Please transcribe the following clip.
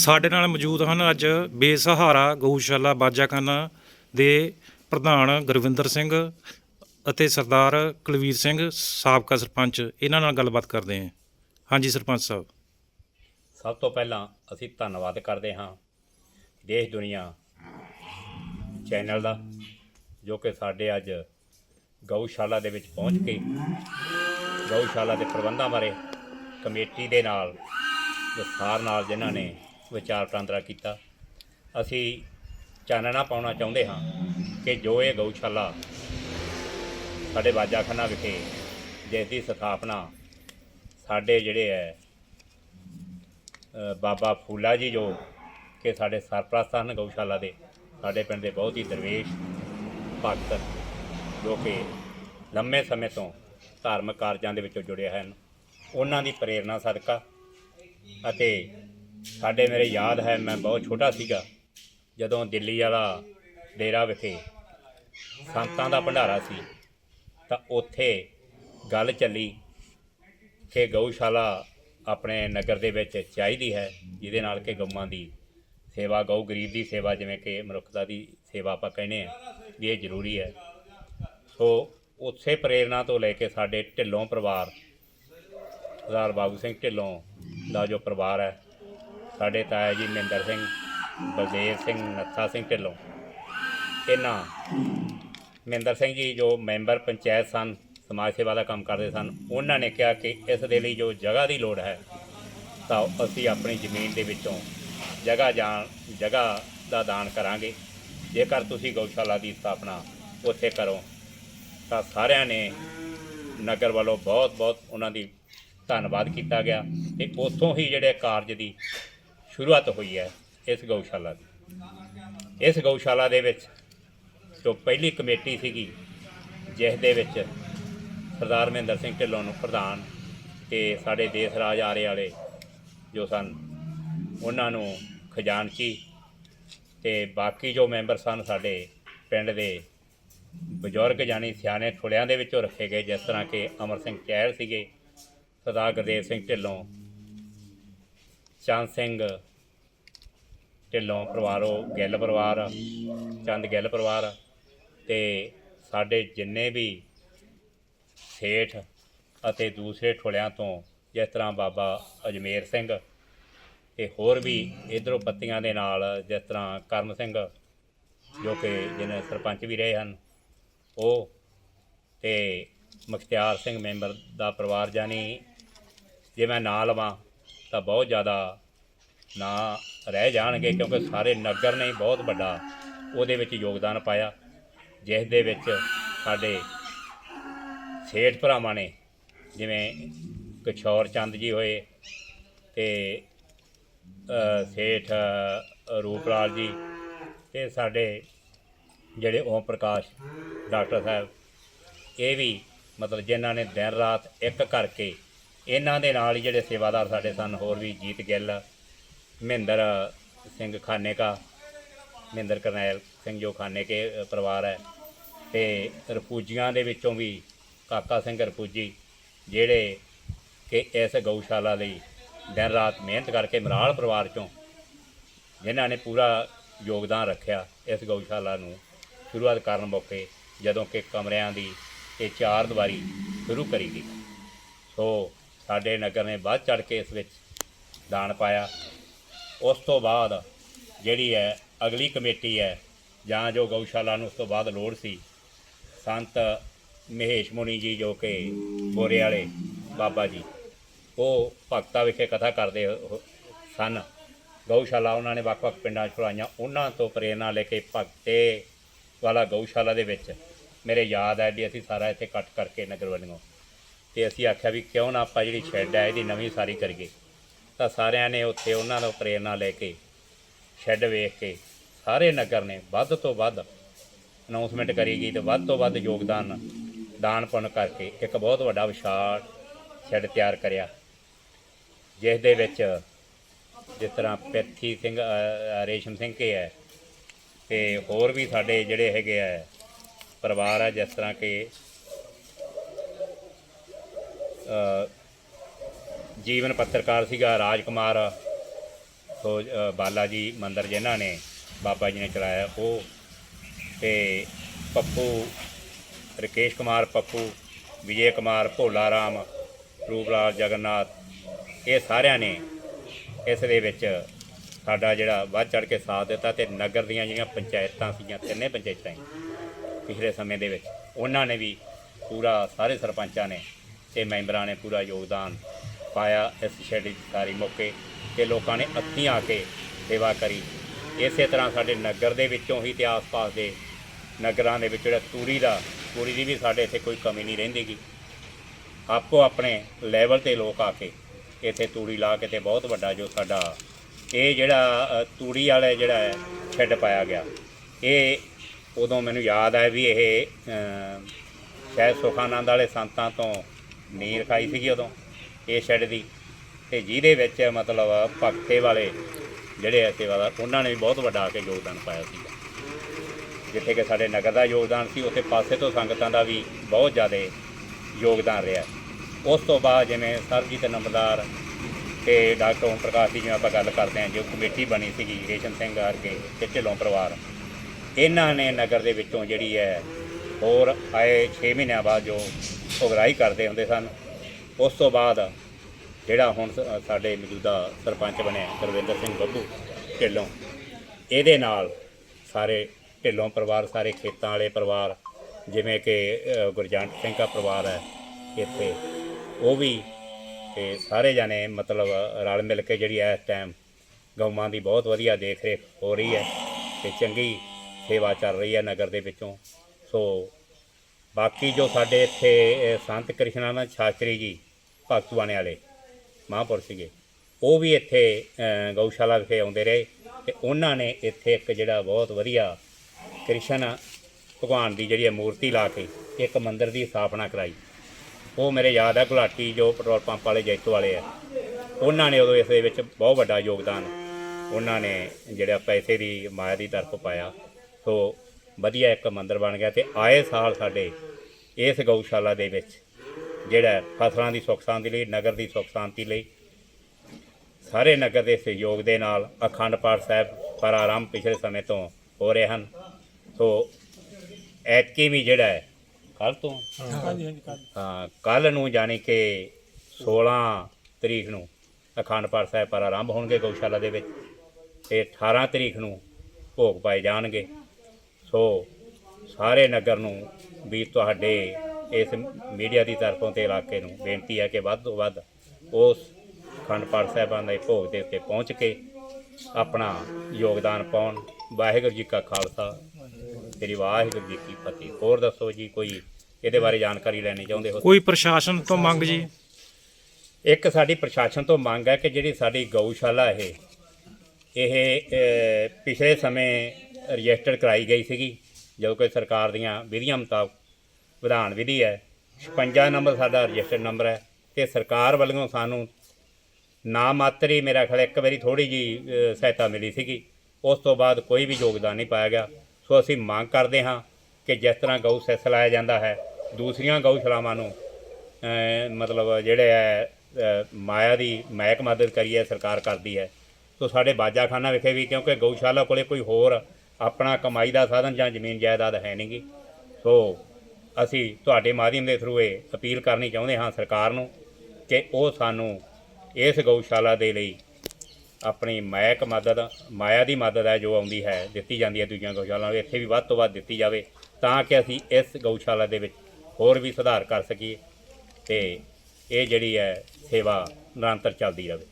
ਸਾਡੇ ਨਾਲ ਮੌਜੂਦ ਹਨ ਅੱਜ ਬੇਸਹਾਰਾ ਗਊਸ਼ਾਲਾ ਬਾਜਾਖਾਨਾ ਦੇ ਪ੍ਰਧਾਨ ਗੁਰਵਿੰਦਰ ਸਿੰਘ ਅਤੇ ਸਰਦਾਰ ਕੁਲਵੀਰ ਸਿੰਘ, ਸਾਬਕਾ ਸਰਪੰਚ। ਇਹਨਾਂ ਨਾਲ ਗੱਲਬਾਤ ਕਰਦੇ ਹਾਂ। ਹਾਂਜੀ, ਸਰਪੰਚ ਸਾਹਿਬ। ਸਭ ਤੋਂ ਪਹਿਲਾਂ ਅਸੀਂ ਧੰਨਵਾਦ ਕਰਦੇ ਹਾਂ ਦੇਸ਼ ਦੁਨੀਆ ਚੈਨਲ ਦਾ, ਜੋ ਕਿ ਸਾਡੇ ਅੱਜ ਗਊਸ਼ਾਲਾ ਦੇ ਵਿੱਚ ਪਹੁੰਚ ਕੇ ਗਊਸ਼ਾਲਾ ਦੇ ਪ੍ਰਬੰਧਾਂ ਬਾਰੇ ਕਮੇਟੀ ਦੇ ਨਾਲ, ਵਿਸਥਾਰ ਨਾਲ ਜਿਨ੍ਹਾਂ ਨੇ ਵਿਚਾਰ ਵਟਾਂਦਰਾ ਕੀਤਾ। ਅਸੀਂ ਚਾਨਣਾ ਪਾਉਣਾ ਚਾਹੁੰਦੇ ਹਾਂ ਕਿ ਜੋ ਇਹ ਗਊਸ਼ਾਲਾ ਸਾਡੇ ਬਾਜਾਖਾਨਾ ਵਿਖੇ ਜਿਸ ਦੀ ਸਥਾਪਨਾ ਸਾਡੇ ਜਿਹੜੇ ਹੈ ਬਾਬਾ ਫੂਲਾ ਜੀ ਜੋ ਕਿ ਸਾਡੇ ਸਰਪ੍ਰਸਤ ਹਨ ਗਊਸ਼ਾਲਾ ਦੇ, ਸਾਡੇ ਪਿੰਡ ਦੇ ਬਹੁਤ ਹੀ ਦਰਵੇਸ਼ ਭਗਤ ਜੋ ਕਿ ਲੰਮੇ ਸਮੇਂ ਤੋਂ ਧਾਰਮਿਕ ਕਾਰਜਾਂ ਦੇ ਵਿੱਚੋਂ ਜੁੜੇ ਹਨ। ਉਹਨਾਂ ਦੀ ਪ੍ਰੇਰਣਾ ਸਦਕਾ ਅਤੇ ਸਾਡੇ ਮੇਰੇ ਯਾਦ ਹੈ, ਮੈਂ ਬਹੁਤ ਛੋਟਾ ਸੀਗਾ, ਜਦੋਂ ਦਿੱਲੀ ਵਾਲਾ ਡੇਰਾ ਵਿਖੇ ਸੰਤਾਂ ਦਾ ਭੰਡਾਰਾ ਸੀ, ਤਾਂ ਉੱਥੇ ਗੱਲ ਚੱਲੀ ਕਿ ਗਊਸ਼ਾਲਾ ਆਪਣੇ ਨਗਰ ਦੇ ਵਿੱਚ ਚਾਹੀਦੀ ਹੈ, ਜਿਹਦੇ ਨਾਲ ਕਿ ਗਊਆਂ ਦੀ ਸੇਵਾ, ਗਊ ਗਰੀਬ ਦੀ ਸੇਵਾ, ਜਿਵੇਂ ਕਿ ਮਨੁੱਖਤਾ ਦੀ ਸੇਵਾ ਆਪਾਂ ਕਹਿੰਦੇ ਆ ਵੀ ਇਹ ਜ਼ਰੂਰੀ ਹੈ। ਸੋ ਉਸੇ ਪ੍ਰੇਰਣਾ ਤੋਂ ਲੈ ਕੇ ਸਾਡੇ ਢਿੱਲੋਂ ਪਰਿਵਾਰ, ਸਰਦਾਰ ਬਾਬੂ ਸਿੰਘ ਢਿੱਲੋਂ ਦਾ ਜੋ ਪਰਿਵਾਰ ਹੈ ਸਾਡੇ ਤਾਇਆ ਜੀ ਮਹਿੰਦਰ ਸਿੰਘ, ਬਲਦੇਵ ਸਿੰਘ, ਨੱਥਾ ਸਿੰਘ ਢਿੱਲੋਂ। ਇਹਨਾਂ ਮਹਿੰਦਰ ਸਿੰਘ ਜੀ ਜੋ ਮੈਂਬਰ ਪੰਚਾਇਤ ਸਨ, ਸਮਾਜ ਸੇਵਾ ਦਾ ਕੰਮ ਕਰਦੇ ਸਨ, ਉਹਨਾਂ ਨੇ ਕਿਹਾ ਕਿ ਇਸ ਦੇ ਲਈ ਜੋ ਜਗ੍ਹਾ ਦੀ ਲੋੜ ਹੈ, ਤਾਂ ਅਸੀਂ ਆਪਣੀ ਜ਼ਮੀਨ ਦੇ ਵਿੱਚੋਂ ਜਗ੍ਹਾ ਜਾਣ, ਜਗ੍ਹਾ ਦਾ ਦਾਨ ਕਰਾਂਗੇ। ਜੇਕਰ ਤੁਸੀਂ ਗਊਸ਼ਾਲਾ ਦੀ ਸਥਾਪਨਾ ਉੱਥੇ ਕਰੋ, ਤਾਂ ਸਾਰਿਆਂ ਨੇ ਨਗਰ ਵੱਲੋਂ ਬਹੁਤ ਬਹੁਤ ਉਹਨਾਂ ਦੀ ਧੰਨਵਾਦ ਕੀਤਾ ਗਿਆ ਤੇ ਉੱਥੋਂ ਹੀ ਜਿਹੜੇ ਕਾਰਜ ਦੀ ਸ਼ੁਰੂਆਤ ਹੋਈ ਹੈ ਇਸ ਗਊਸ਼ਾਲਾ ਦੀ। ਇਸ ਗਊਸ਼ਾਲਾ ਦੇ ਵਿੱਚ ਜੋ ਪਹਿਲੀ ਕਮੇਟੀ ਸੀਗੀ, ਜਿਸ ਦੇ ਵਿੱਚ ਸਰਦਾਰ ਮਹਿੰਦਰ ਸਿੰਘ ਢਿੱਲੋਂ ਨੂੰ ਪ੍ਰਧਾਨ ਤੇ ਸਾਡੇ ਦੇਸ ਰਾਜ ਆਰੇ ਵਾਲੇ ਜੋ ਸਨ, ਉਹਨਾਂ ਨੂੰ ਖਜ਼ਾਨਚੀ ਤੇ ਬਾਕੀ ਜੋ ਮੈਂਬਰ ਸਨ ਸਾਡੇ ਪਿੰਡ ਦੇ ਬਜ਼ੁਰਗ ਜਾਨੀ ਸਿਆਣੇ ਠੁਲਿਆਂ ਦੇ ਵਿੱਚੋਂ ਰੱਖੇ ਗਏ, ਜਿਸ ਤਰ੍ਹਾਂ ਕਿ ਅਮਰ ਸਿੰਘ ਚਹਿਲ ਸੀਗੇ, ਸਰਦਾਰ ਗੁਰਦੇਵ ਸਿੰਘ ਢਿੱਲੋਂ ਚੰਦ ਸਿੰਘ, ਢਿੱਲੋਂ ਪਰਿਵਾਰੋ ਗਿੱਲ ਪਰਿਵਾਰ, ਚੰਦ ਗਿੱਲ ਪਰਿਵਾਰ ਤੇ ਸਾਡੇ ਜਿੰਨੇ ਵੀ ਸੇਠ ਅਤੇ ਦੂਸਰੇ ਠੁਲਿਆਂ ਤੋਂ ਜਿਸ ਤਰ੍ਹਾਂ ਬਾਬਾ ਅਜਮੇਰ ਸਿੰਘ ਤੇ ਹੋਰ ਵੀ ਇਧਰੋਂ ਪੱਤੀਆਂ ਦੇ ਨਾਲ ਜਿਸ ਤਰ੍ਹਾਂ ਕਰਮ ਸਿੰਘ ਜੋ ਕਿ ਜਿਹਨੇ ਸਰਪੰਚ ਵੀ ਰਹੇ ਹਨ, ਉਹ ਤੇ ਮੁਖਤਿਆਰ ਸਿੰਘ ਮੈਂਬਰ ਦਾ ਪਰਿਵਾਰ ਜਾਨੀ ਜੇ ਮੈਂ ਨਾਂ ਲਵਾਂ ਤਾਂ ਬਹੁਤ ਜ਼ਿਆਦਾ ਨਾਂ ਰਹਿ ਜਾਣਗੇ ਕਿਉਂਕਿ ਸਾਰੇ ਨਗਰ ਨੇ ਬਹੁਤ ਵੱਡਾ ਉਹਦੇ ਵਿੱਚ ਯੋਗਦਾਨ ਪਾਇਆ ਜਿਸ ਦੇ ਵਿੱਚ ਸਾਡੇ ਸੇਠ ਭਰਾਵਾਂ ਨੇ ਜਿਵੇਂ ਕਿਸ਼ੋਰ ਚੰਦ ਜੀ ਹੋਏ ਤੇ ਸੇਠ ਅ, ਰੂਪਲਾਲ ਜੀ ਤੇ ਸਾਡੇ ਜਿਹੜੇ ਓਮ ਪ੍ਰਕਾਸ਼ ਡਾਕਟਰ ਸਾਹਿਬ ਇਹ ਵੀ ਮਤਲਬ ਜਿਨ੍ਹਾਂ ਨੇ ਦਿਨ ਰਾਤ ਇੱਕ ਕਰਕੇ ਇਹਨਾਂ ਦੇ ਨਾਲ ਹੀ ਜਿਹੜੇ ਸੇਵਾਦਾਰ ਸਾਡੇ ਸਨ ਹੋਰ ਵੀ ਜੀਤ ਗਿੱਲ ਮਹਿੰਦਰ ਸਿੰਘ ਖਾਨੇਕਾ ਮਹਿੰਦਰ ਕਰਨੈਲ ਸਿੰਘ ਜੋ ਖਾਨੇਕੇ ਅ, ਪਰਿਵਾਰ ਹੈ ਤੇ ਰਪੂਜੀਆਂ ਦੇ ਵਿੱਚੋਂ ਵੀ ਕਾਕਾ ਸਿੰਘ ਰਪੂਜੀ ਜਿਹੜੇ ਕਿ ਇਸ ਗਊਸ਼ਾਲਾ ਲਈ ਦਿਨ ਰਾਤ ਮਿਹਨਤ ਕਰਕੇ ਮਰਾਲ ਪਰਿਵਾਰ ਚੋਂ ਜਿਨ੍ਹਾਂ ਨੇ ਪੂਰਾ ਯੋਗਦਾਨ ਰੱਖਿਆ ਇਸ ਗਊਸ਼ਾਲਾ ਨੂੰ ਸ਼ੁਰੂਆਤ ਕਰਨ ਮੌਕੇ ਜਦੋਂ ਕਿ ਕਮਰਿਆਂ ਦੀ ਇਹ ਚਾਰ ਦੀਵਾਰੀ ਸ਼ੁਰੂ ਕਰੀ ਗਈ। ਸੋ ਸਾਡੇ ਨਗਰ ਨੇ ਵੱਧ ਚੜ ਕੇ ਇਸ ਵਿੱਚ ਦਾਨ ਪਾਇਆ। ਉਸ ਤੋਂ ਬਾਅਦ ਜਿਹੜੀ ਹੈ, ਅਗਲੀ ਕਮੇਟੀ ਹੈ, ਜਾਂ ਜੋ ਗਊਸ਼ਾਲਾ ਨੂੰ ਉਸ ਤੋਂ ਬਾਅਦ ਲੋੜ ਸੀ, ਸੰਤ ਮਹੇਸ਼ ਮੁਨੀ ਜੀ ਜੋ ਕਿ ਬੋਰੇ ਵਾਲੇ ਬਾਬਾ ਜੀ, ਉਹ ਭਗਤਾ ਵਿਖੇ ਕਥਾ ਕਰਦੇ ਸਨ। ਗਊਸ਼ਾਲਾ ਉਹਨਾਂ ਨੇ ਵੱਖ-ਵੱਖ ਪਿੰਡਾਂ 'ਚ ਖੁਲਾਈਆਂ ਉਹਨਾਂ ਤੋਂ ਪ੍ਰੇਰਣਾ ਲੈ ਕੇ ਭਗਤੇ ਵਾਲਾ ਗਊਸ਼ਾਲਾ ਦੇ ਵਿੱਚ ਮੇਰੇ ਯਾਦ ਹੈ ਵੀ ਅਸੀਂ ਸਾਰਾ ਇੱਥੇ ਇਕੱਠ ਕਰਕੇ ਨਗਰ ਵੱਲੋਂ ਤੇ ਅਸੀਂ ਆਖਿਆ ਵੀ ਕਿਉਂ ਨਾ ਆਪਾਂ ਜਿਹੜੀ ਸ਼ੈੱਡ ਹੈ ਇਹਦੀ ਨਵੀਂ ਸਾਰੀ ਕਰੀਏ। ਤਾਂ ਸਾਰਿਆਂ ਨੇ ਉੱਥੇ ਉਹਨਾਂ ਤੋਂ ਪ੍ਰੇਰਣਾ ਲੈ ਕੇ, ਸ਼ੈੱਡ ਵੇਖ ਕੇ, ਸਾਰੇ ਨਗਰ ਨੇ ਵੱਧ ਤੋਂ ਵੱਧ ਅਨਾਉਂਸਮੈਂਟ ਕਰੀ ਗਈ ਤੇ ਵੱਧ ਤੋਂ ਵੱਧ ਯੋਗਦਾਨ, ਦਾਨ ਪੁੰਨ ਕਰਕੇ ਇੱਕ ਬਹੁਤ ਵੱਡਾ ਵਿਸ਼ਾਲ ਸ਼ੈੱਡ ਤਿਆਰ ਕਰਿਆ। ਜਿਸ ਦੇ ਵਿੱਚ ਜਿਸ ਤਰ੍ਹਾਂ ਪੈਥੀ ਸਿੰਘ ਰੇਸ਼ਮ ਸਿੰਘ ਕੇ ਹੈ ਤੇ ਹੋਰ ਵੀ ਸਾਡੇ ਜਿਹੜੇ ਹੈਗੇ ਆ, ਪਰਿਵਾਰ ਹੈ ਜਿਸ ਤਰ੍ਹਾਂ ਕਿ ਜੀਵਨ ਪੱਤਰਕਾਰ ਸੀਗਾ ਰਾਜ ਕੁਮਾਰ ਸੋ ਬਾਲਾ ਜੀ ਮੰਦਰ ਜਿਨ੍ਹਾਂ ਨੇ ਬਾਬਾ ਜੀ ਨੇ ਚਲਾਇਆ ਉਹ ਤੇ ਪੱਪੂ, ਰਕੇਸ਼ ਕੁਮਾਰ ਪੱਪੂ, ਵਿਜੇ ਕੁਮਾਰ ਭੋਲਾ ਰਾਮ ਰੂਪਲਾਲ ਜਗਨਨਾਥ, ਇਹ ਸਾਰਿਆਂ ਨੇ ਇਸ ਦੇ ਵਿੱਚ ਸਾਡਾ ਜਿਹੜਾ ਵੱਧ ਚੜ ਕੇ ਸਾਥ ਦਿੱਤਾ ਤੇ ਨਗਰ ਦੀਆਂ ਜਿਹੜੀਆਂ ਪੰਚਾਇਤਾਂ ਸੀਗੀਆਂ, ਤਿੰਨੇ ਪੰਚਾਇਤਾਂ ਸੀ ਪਿਛਲੇ ਸਮੇਂ ਦੇ ਵਿੱਚ, ਉਹਨਾਂ ਨੇ ਵੀ ਪੂਰਾ ਸਾਰੇ ਸਰਪੰਚਾਂ ਨੇ ਤੇ ਮੈਂਬਰਾਂ ਨੇ ਪੂਰਾ ਯੋਗਦਾਨ ਪਾਇਆ ਇਸ ਸ਼ੈਡ ਸਾਰੀ ਮੌਕੇ ਤੇ ਲੋਕਾਂ ਨੇ ਅੱਖੀਂ ਆ ਕੇ ਸੇਵਾ ਕਰੀ। ਇਸੇ ਤਰ੍ਹਾਂ ਸਾਡੇ ਨਗਰ ਦੇ ਵਿੱਚੋਂ ਹੀ ਤੇ ਆਸ-ਪਾਸ ਦੇ ਨਗਰਾਂ ਦੇ ਵਿੱਚ ਜਿਹੜਾ ਤੂੜੀ ਦਾ ਤੂੜੀ ਦੀ ਵੀ ਸਾਡੇ ਇੱਥੇ ਕੋਈ ਕਮੀ ਨਹੀਂ ਰਹਿੰਦੀਗੀ ਆਪੋ ਆਪਣੇ ਲੈਵਲ ਤੇ ਲੋਕ ਆ ਕੇ ਇੱਥੇ ਤੂੜੀ ਲਾ ਕੇ ਤੇ ਬਹੁਤ ਵੱਡਾ ਜੋ ਸਾਡਾ ਇਹ ਜਿਹੜਾ ਤੂੜੀ ਵਾਲਾ ਜਿਹੜਾ ਹੈ ਸ਼ੈੱਡ ਪਾਇਆ ਗਿਆ। ਇਹ ਉਦੋਂ ਮੈਨੂੰ ਯਾਦ ਹੈ ਵੀ ਇਹ ਅ, ਸ਼ਾਇਦ ਸੁਖਾਨੰਦ ਵਾਲੇ ਸੰਤਾਂ ਤੋਂ ਨੀਂਹ ਖਾਈ ਸੀਗੀ ਉਦੋਂ, ਇਹ ਸ਼ੈੱਡ ਦੀ। ਤੇ ਜਿਹਦੇ ਵਿੱਚ ਮਤਲਬ ਭਗਤੇ ਵਾਲੇ ਜਿਹੜੇ ਆ ਸੇਵਾਦਾਰ ਉਹਨਾਂ ਨੇ ਵੀ ਬਹੁਤ ਵੱਡਾ ਆ ਕੇ ਯੋਗਦਾਨ ਪਾਇਆ ਸੀ। ਜਿੱਥੇ ਕਿ ਸਾਡੇ ਨਗਰ ਦਾ ਯੋਗਦਾਨ ਸੀ, ਉੱਥੇ ਪਾਸੇ ਤੋਂ ਸੰਗਤਾਂ ਦਾ ਵੀ ਬਹੁਤ ਜ਼ਿਆਦਾ ਯੋਗਦਾਨ ਰਿਹਾ। ਉਸ ਤੋਂ ਬਾਅਦ ਜਿਵੇਂ ਸਰਜੀਤ ਨੰਬਰਦਾਰ ਤੇ ਡਾਕਟਰ ਓਮ ਪ੍ਰਕਾਸ਼ ਜੀ ਜਿਵੇਂ ਆਪਾਂ ਗੱਲ ਕਰਦੇ ਹਾਂ, ਜੋ ਕਮੇਟੀ ਬਣੀ ਸੀਗੀ, ਰੇਸ਼ਮ ਸਿੰਘ ਵਰਗੇ ਤੇ ਢਿੱਲੋਂ ਪਰਿਵਾਰ, ਇਹਨਾਂ ਨੇ ਨਗਰ ਦੇ ਵਿੱਚੋਂ ਜਿਹੜੀ ਹੈ, ਹੋਰ ਆਏ 6 ਮਹੀਨਿਆਂ ਬਾਅਦ ਜੋ ਉਗਰਾਹੀ ਕਰਦੇ ਹੁੰਦੇ ਸਨ। ਉਸ ਤੋਂ ਬਾਅਦ ਜਿਹੜਾ ਹੁਣ ਸ- ਸਾਡੇ ਮੌਜੂਦਾ ਸਰਪੰਚ ਬਣਿਆ ਗੁਰਵਿੰਦਰ ਸਿੰਘ ਬੱਬੂ ਢਿੱਲੋਂ, ਇਹਦੇ ਨਾਲ ਸਾਰੇ ਢਿੱਲੋਂ ਪਰਿਵਾਰ, ਸਾਰੇ ਖੇਤਾਂ ਵਾਲੇ ਪਰਿਵਾਰ, ਜਿਵੇਂ ਕਿ ਗੁਰਜੰਟ ਸਿੰਘ ਦਾ ਪਰਿਵਾਰ ਹੈ ਇੱਥੇ, ਉਹ ਵੀ ਤੇ ਸਾਰੇ ਜਾਣੇ ਮਤਲਬ ਰਲ ਮਿਲ ਕੇ ਜਿਹੜੀ ਇਸ ਟਾਈਮ ਗਊਆਂ ਦੀ ਬਹੁਤ ਵਧੀਆ ਦੇਖ ਰੇਖ ਹੋ ਰਹੀ ਹੈ ਤੇ ਚੰਗੀ ਸੇਵਾ ਚੱਲ ਰਹੀ ਹੈ ਨਗਰ ਦੇ ਵਿੱਚੋਂ। ਸੋ ਬਾਕੀ ਜੋ ਸਾਡੇ ਇੱਥੇ ਸੰਤ ਕ੍ਰਿਸ਼ਨਾਨੰਦ ਸ਼ਾਸਤਰੀ ਜੀ ਭਗਤਵਾਨੇ ਵਾਲੇ, ਮਹਾਂਪੁਰਸ਼ ਸੀਗੇ, ਉਹ ਵੀ ਇੱਥੇ ਗਊਸ਼ਾਲਾ ਵਿਖੇ ਆਉਂਦੇ ਰਹੇ ਤੇ ਉਹਨਾਂ ਨੇ ਇੱਥੇ ਇੱਕ ਜਿਹੜਾ ਬਹੁਤ ਵਧੀਆ ਕ੍ਰਿਸ਼ਨ ਭਗਵਾਨ ਦੀ ਜਿਹੜੀ ਹੈ ਮੂਰਤੀ ਲਾ ਕੇ ਇੱਕ ਮੰਦਿਰ ਦੀ ਸਥਾਪਨਾ ਕਰਾਈ। ਉਹ ਮੇਰੇ ਯਾਦ ਹੈ ਗੁਲਾਟੀ ਜੋ ਪੈਟਰੋਲ ਪੰਪ ਵਾਲੇ ਜੈਤੋ ਵਾਲੇ ਆ। ਉਹਨਾਂ ਨੇ ਉਦੋਂ ਇਸ ਦੇ ਵਿੱਚ ਬਹੁਤ ਵੱਡਾ ਯੋਗਦਾਨ। ਉਹਨਾਂ ਨੇ ਜਿਹੜਾ ਪੈਸੇ ਦੀ ਮਾਇਆ ਦੀ ਤਰਫ ਪਾਇਆ। ਸੋ ਵਧੀਆ ਇੱਕ ਮੰਦਿਰ ਬਣ ਗਿਆ ਤੇ ਆਏ ਸਾਲ ਸਾਡੇ ਇਸ ਗਊਸ਼ਾਲਾ ਦੇ ਵਿੱਚ ਜਿਹੜਾ ਫਸਲਾਂ ਦੀ ਸੁੱਖ ਸ਼ਾਂਤੀ ਲਈ ਨਗਰ ਦੀ ਸੁੱਖ ਸ਼ਾਂਤੀ ਲਈ ਸਾਰੇ ਨਗਰ ਦੇ ਸਹਿਯੋਗ ਦੇ ਨਾਲ ਅਖੰਡ ਪਾਠ ਸਾਹਿਬ ਪਰ ਆਰੰਭ ਪਿਛਲੇ ਸਮੇਂ ਤੋਂ ਹੋ ਰਹੇ ਹਨ। ਸੋ ਐਤਕੀ ਵੀ ਜਿਹੜਾ ਹੈ ਕੱਲ ਤੋਂ? ਹਾਂ। ਕੱਲ ਨੂੰ ਜਾਣੀ ਕਿ 16 ਤਰੀਕ ਨੂੰ ਅਖੰਡ ਪਾਠ ਸਾਹਿਬ ਪਰ ਆਰੰਭ ਹੋਣਗੇ ਗਊਸ਼ਾਲਾ ਦੇ ਵਿੱਚ ਤੇ 18 ਤਰੀਕ ਨੂੰ ਭੋਗ ਪਾਏ ਜਾਣਗੇ। ਸੋ ਸਾਰੇ ਨਗਰ ਨੂੰ ਵੀ ਤੁਹਾਡੇ ਇਸ ਮੀਡੀਆ ਦੀ ਤਰਫੋਂ ਤੇ ਇਲਾਕੇ ਨੂੰ ਬੇਨਤੀ ਹੈ ਕਿ ਵੱਧ ਤੋਂ ਵੱਧ ਉਸ ਅਖੰਡ ਪਾਠ ਸਾਹਿਬਾਂ ਦੇ ਭੋਗ ਦੇ ਉੱਤੇ ਪਹੁੰਚ ਕੇ ਆਪਣਾ ਯੋਗਦਾਨ ਪਾਉਣ। ਵਾਹਿਗੁਰੂ ਜੀ ਕਾ ਖਾਲਸਾ। ਤੇਰੀ ਵਾਹਿਗੁਰੂ ਜੀ ਕੀ ਫਤਿਹ। ਹੋਰ ਦੱਸੋ ਜੀ ਕੋਈ ਇਹਦੇ ਬਾਰੇ ਜਾਣਕਾਰੀ ਲੈਣੀ ਚਾਹੁੰਦੇ ਹੋ ਕੋਈ ਪ੍ਰਸ਼ਾਸਨ ਤੋਂ ਮੰਗ ਜੀ? ਇੱਕ ਸਾਡੀ ਪ੍ਰਸ਼ਾਸਨ ਤੋਂ ਮੰਗ ਹੈ ਕਿ ਜਿਹੜੀ ਸਾਡੀ ਗਊਸ਼ਾਲਾ ਇਹ ਇਹ ਪਿਛਲੇ ਸਮੇਂ ਰਜਿਸਟਰ ਕਰਾਈ ਗਈ ਸੀਗੀ, ਜਦੋਂ ਕਿ ਸਰਕਾਰ ਦੀਆਂ ਵਿਧੀਆਂ ਮੁਤਾਬਕ ਵਿਧਾਨ ਵਿਧੀ ਹੈ 56 ਨੰਬਰ ਸਾਡਾ ਰਜਿਸਟਰ ਨੰਬਰ ਹੈ ਤੇ ਸਰਕਾਰ ਵੱਲੋਂ ਸਾਨੂੰ ਨਾ ਮਾਤਰ ਹੀ ਮੇਰਾ ਖਿਆਲ ਇੱਕ ਵਾਰੀ ਥੋੜੀ ਜੀ ਸਹਾਇਤਾ ਮਿਲੀ ਸੀਗੀ, ਉਸ ਤੋਂ ਬਾਅਦ ਕੋਈ ਵੀ ਯੋਗਦਾਨ ਨਹੀਂ ਪਾਇਆ ਗਿਆ। ਸੋ ਅਸੀਂ ਮੰਗ ਕਰਦੇ ਹਾਂ ਕਿ ਜਿਸ ਤਰ੍ਹਾਂ ਗਊ ਸੈਸ ਲਾਇਆ ਜਾਂਦਾ ਹੈ, ਦੂਸਰੀਆਂ ਗਊਸ਼ਾਲਾਵਾਂ ਨੂੰ ਮਤਲਬ ਜਿਹੜੇ ਹੈ ਮਾਇਆ ਦੀ ਮਾਇਕ ਮਦਦ ਕਰੀ ਹੈ ਸਰਕਾਰ ਕਰਦੀ ਹੈ। ਸੋ ਸਾਡੇ ਬਾਜਾਖਾਨਾ ਵਿਖੇ ਵੀ ਕਿਉਂਕਿ ਗਊਸ਼ਾਲਾ ਕੋਲੇ ਕੋਈ ਹੋਰ ਆਪਣਾ ਕਮਾਈ ਦਾ ਸਾਧਨ ਜਾਂ ਜ਼ਮੀਨ ਜਾਇਦਾਦ ਹੈ ਨਹੀਂਗੀ ਸੋ, ਅਸੀਂ ਤੁਹਾਡੇ ਮਾਧਿਅਮ ਦੇ ਥਰੂ ਇਹ ਅਪੀਲ ਕਰਨੀ ਚਾਹੁੰਦੇ ਹਾਂ ਸਰਕਾਰ ਨੂੰ ਕਿ ਉਹ ਸਾਨੂੰ ਇਸ ਗਊਸ਼ਾਲਾ ਦੇ ਲਈ ਆਪਣੀ ਮਾਇਕ ਮਦਦ, ਮਾਇਆ ਦੀ ਮਦਦ ਹੈ ਜੋ ਆਉਂਦੀ ਹੈ, ਦਿੱਤੀ ਜਾਂਦੀ ਹੈ ਦੂਜੀਆਂ ਗਊਸ਼ਾਲਾ ਇੱਥੇ ਵੀ ਵੱਧ ਤੋਂ ਵੱਧ ਦਿੱਤੀ ਜਾਵੇ ਤਾਂ ਕਿ ਅਸੀਂ ਇਸ ਗਊਸ਼ਾਲਾ ਦੇ ਵਿੱਚ ਹੋਰ ਵੀ ਸੁਧਾਰ ਕਰ ਸਕੀਏ ਤੇ ਇਹ ਜਿਹੜੀ ਹੈ ਸੇਵਾ ਨਿਰੰਤਰ ਚੱਲਦੀ ਰਹੇ।